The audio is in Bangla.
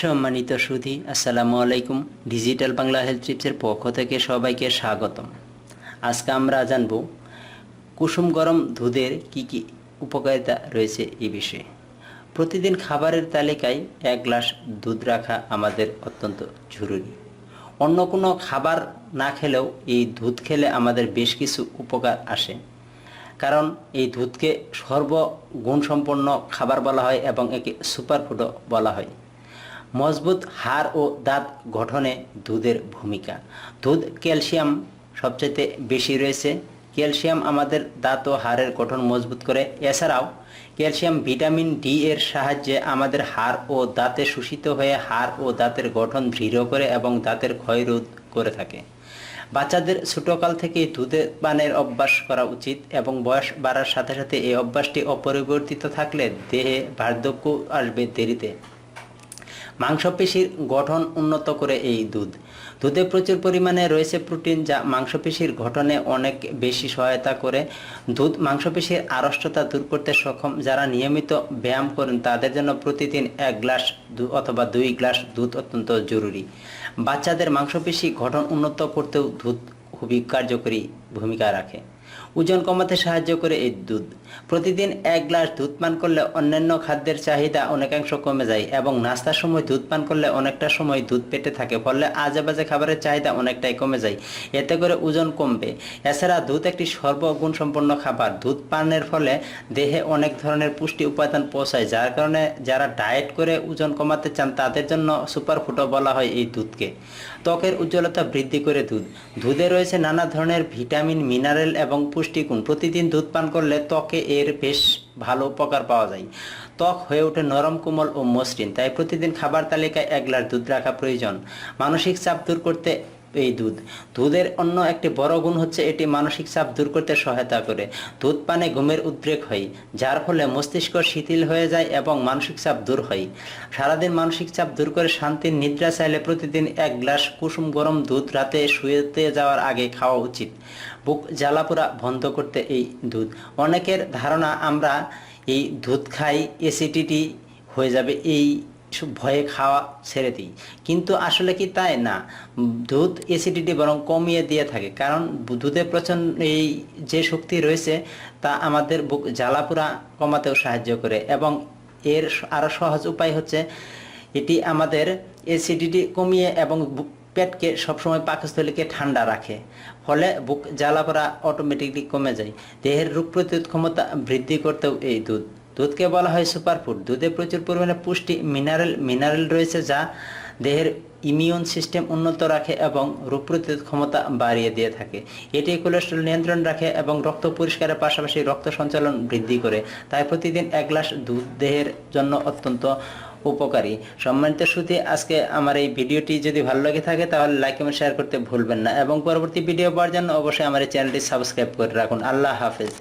সম্মানিত সুধি, আসসালামু আলাইকুম। ডিজিটাল বাংলা হেলথ টিপসের পক্ষ থেকে সবাইকে স্বাগতম। আজকে আমরা জানব, কুসুম গরম দুধের কি কি উপকারিতা রয়েছে এই বিষয়ে। প্রতিদিন খাবারের তালিকায় এক গ্লাস দুধ রাখা আমাদের অত্যন্ত জরুরি। অন্য কোনো খাবার না খেলেও এই দুধ খেলে আমাদের বেশ কিছু উপকার আসে। কারণ এই দুধকে সর্বগুণসম্পন্ন খাবার বলা হয় এবং একে সুপারফুডও বলা হয়। মজবুত হাড় ও দাঁত গঠনে দুধের ভূমিকা। দুধ ক্যালসিয়াম সবচেয়ে বেশি রয়েছে। ক্যালসিয়াম আমাদের দাঁত ও হাড়ের গঠন মজবুত করে। এছাড়াও, ক্যালসিয়াম ভিটামিন ডি এর সাহায্যে আমাদের হাড় ও দাঁতে শোষিত হয়ে হাড় ও দাঁতের গঠন দৃঢ় করে এবং দাঁতের ক্ষয় রোধ করে থাকে। বাচ্চাদের ছোটকাল থেকে দুধে পানের অভ্যাস করা উচিত এবং বয়স বাড়ার সাথে সাথে এই অভ্যাসটি অপরিবর্তিত থাকলে দেহে বার্ধক্য আসবে দেরিতে। মাংসপেশির গঠন উন্নত করে এই দুধ। দুধে প্রচুর পরিমাণে রয়েছে প্রোটিন যা মাংসপেশির গঠনে অনেক বেশি সহায়তা করে। দুধ মাংসপেশির আড়ষ্টতা দূর করতে সক্ষম। যারা নিয়মিত ব্যায়াম করেন, তাদের জন্য প্রতিদিন এক গ্লাস অথবা দুই গ্লাস দুধ অত্যন্ত জরুরি। বাচ্চাদের মাংসপেশি গঠন উন্নত করতেও দুধ খুবই কার্যকরী ভূমিকা রাখে। ওজন কমাতে সাহায্য করে এই দুধ। প্রতিদিন এক গ্লাস দুধ পান করলে অন্যান্য খাদ্যের চাহিদা অনেকাংশ কমে যায় এবং নাস্তার সময় দুধ পান করলে অনেকটা সময় দুধ পেটে থাকে, ফলে আজে বাজে খাবারের চাহিদা অনেকটাই কমে যায়। এতে করে ওজন কমবে। এছাড়া দুধ একটি সর্বগুণ সম্পন্ন খাবার। দুধ পানের ফলে দেহে অনেক ধরনের পুষ্টি উপাদান পৌঁছায়, যার কারণে যারা ডায়েট করে ওজন কমাতে চান, তাদের জন্য সুপার ফুডও বলা হয় এই দুধকে। ত্বকের উজ্জ্বলতা বৃদ্ধি করে দুধ। দুধে রয়েছে নানা ধরনের ভিটামিন মিনারেল এবং পুষ্টিগুণ। প্রতিদিন দুধ পান করলে ত্বকে এর বেশ ভালো উপকার পাওয়া যায়। ত্বক হয়ে ওঠে নরম, কোমল ও মসৃণ, তাই প্রতিদিন খাবার তালিকায় এক গ্লাস দুধ রাখা প্রয়োজন। মানসিক চাপ দূর করতে এই দুধ। দুধের অন্য একটি বড় গুণ হচ্ছে এটি মানসিক চাপ দূর করতে সহায়তা করে। দুধ পানে ঘুমের উদ্রেক হয়, যার ফলে মস্তিষ্ক শিথিল হয়ে যায় এবং মানসিক চাপ দূর হয়। সারাদিন মানসিক চাপ দূর করে শান্তির নিদ্রা চাইলে প্রতিদিন এক গ্লাস কুসুম গরম দুধ রাতে শুয়েতে যাওয়ার আগে খাওয়া উচিত। বুক জ্বালাপোড়া বন্ধ করতে এই দুধ। অনেকের ধারণা, আমরা এই দুধ খাই এসিডিটি হয়ে যাবে এই ভয়ে খাওয়া ছেড়ে দিই। কিন্তু আসলে কি তাই? না। দুধ অ্যাসিডিটি বরং কমিয়ে দিয়ে থাকে। কারণ দুধে প্রচণ্ড এই যে শক্তি রয়েছে, তা আমাদের বুক জ্বালাপোড়া কমাতেও সাহায্য করে এবং এর আরও সহজ উপায় হচ্ছে, এটি আমাদের অ্যাসিডিটি কমিয়ে এবং পেটকে সবসময় পাকস্থলীকে ঠান্ডা রাখে। ফলে বুক জ্বালাপোড়া অটোমেটিকলি কমে যায়। দেহের রোগ প্রতিরোধ ক্ষমতা বৃদ্ধি করতেও এই দুধ। দুধকে বলা হয় সুপারফুড। দুধে প্রচুর পরিমাণে পুষ্টি, মিনারেল মিনারেল রয়েছে যা দেহের ইমিউন সিস্টেম উন্নত রাখে এবং রোগ প্রতিরোধ ক্ষমতা বাড়িয়ে দিয়ে থাকে। এটি কোলেস্ট্রল নিয়ন্ত্রণ রাখে এবং রক্ত পরিষ্কারের পাশাপাশি রক্ত সঞ্চালন বৃদ্ধি করে। তাই প্রতিদিন এক গ্লাস দুধ দেহের জন্য অত্যন্ত উপকারী। সম্মানিত শ্রুতি, আজকে আমার এই ভিডিওটি যদি ভালো লাগে থাকে, তাহলে লাইক এবং শেয়ার করতে ভুলবেন না। এবং পরবর্তী ভিডিও পাওয়ার জন্য অবশ্যই আমার এই চ্যানেলটি সাবস্ক্রাইব করে রাখুন। আল্লাহ হাফেজ।